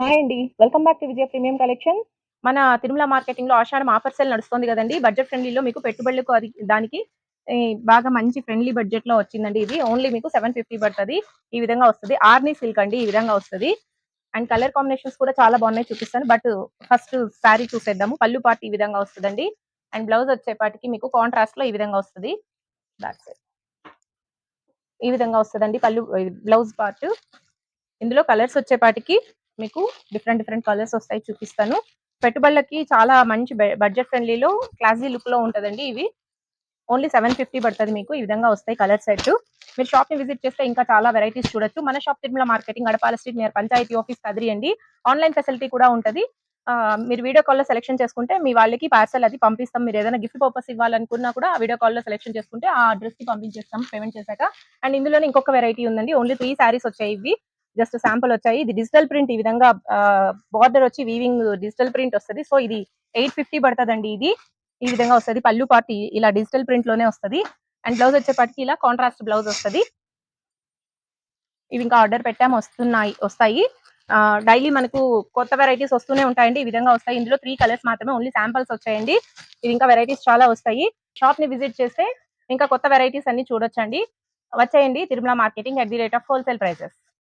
Hi అండి. Welcome back to Vijaya premium collection. మన తిరుమల మార్కెటింగ్లో ఆషాఢం ఆఫర్ సేల్ నడుస్తుంది కదండి. బడ్జెట్ ఫ్రెండ్లీలో మీకు పెట్టుబడులకు అది దానికి బాగా మంచి ఫ్రెండ్లీ బడ్జెట్లో వచ్చిందండి ఇది. ఓన్లీ మీకు సెవెన్ ఫిఫ్టీ పడుతుంది. ఈ విధంగా వస్తుంది. ఆర్నీ సిల్క్ అండి ఈ విధంగా వస్తుంది. అండ్ కలర్ కాంబినేషన్స్ కూడా చాలా బాగున్నాయి చూపిస్తాను. బట్ ఫస్ట్ శారీ చూసేద్దాము. పళ్ళు పార్ట్ ఈ విధంగా వస్తుందండి. అండ్ బ్లౌజ్ వచ్చేపాటికి మీకు కాంట్రాస్ట్లో ఈ విధంగా వస్తుంది. That's ఈ విధంగా వస్తుందండి పళ్ళు బ్లౌజ్ పార్ట్. ఇందులో కలర్స్ వచ్చేపాటికి మీకు డిఫరెంట్ డిఫరెంట్ కలర్స్ వస్తాయి చూపిస్తాను. పెట్టుబడులకి చాలా మంచి బడ్జెట్ ఫ్రెండ్లీలో క్లాసీ లుక్లో ఇవి. ఓన్లీ సెవెన్ ఫిఫ్టీ పడుతుంది మీకు ఈ విధంగా వస్తాయి కలర్ సెట్ మీరు షాప్ని విజిట్ చేస్తే ఇంకా చాలా వెరైటీస్ చూడొచ్చు. మన shop Tirumala marketing Gadapala street near panchayat office Kadiri అండి. ఆన్లైన్ ఫెసిలిటీ కూడా ఉంటది. మీరు వీడియో కాల్లో సెలెక్షన్ చేసుకుంటే మీ వాళ్ళకి పార్సల్ అది పంపిస్తాం. మీరు ఏదైనా గిఫ్ట్ పర్పస్ ఇవ్వాలనుకున్నా కూడా ఆ వీడియో కాల్లో సెలెక్షన్ చేసుకుంటే ఆ అడ్రస్కి పంపించేస్తాం పేమెంట్ చేశాక. అండ్ ఇందులోనే ఇంకొక వెరైటీ ఉందండి. ఓన్లీ త్రీ శారీస్ వచ్చాయి ఇవి. జస్ట్ శాంపుల్ వచ్చాయి. ఇది డిజిటల్ ప్రింట్ ఈ విధంగా బార్డర్ వచ్చి వీవింగ్ డిజిటల్ ప్రింట్ వస్తది. సో ఇది ఎయిట్ ఫిఫ్టీ పడుతుందండి ఇది. ఈ విధంగా వస్తది. పళ్ళు పార్టీ ఇలా డిజిటల్ ప్రింట్లోనే వస్తది. అండ్ బ్లౌజ్ వచ్చేపాటికి ఇలా కాంట్రాస్ట్ బ్లౌజ్ వస్తది. ఇవి ఇంకా ఆర్డర్ పెట్టాము వస్తున్నాయి వస్తాయి. డైలీ మనకు కొత్త వెరైటీస్ వస్తూనే ఉంటాయండి. ఈ విధంగా వస్తాయి. ఇందులో త్రీ కలర్స్ మాత్రమే ఓన్లీ శాంపుల్స్ వచ్చాయండి. ఇది ఇంకా వెరైటీస్ చాలా వస్తాయి. షాప్ని విజిట్ చేస్తే ఇంకా కొత్త వెరైటీస్ అన్ని చూడొచ్చండి. వచ్చేయండి. Tirumala marketing at the rate of wholesale prices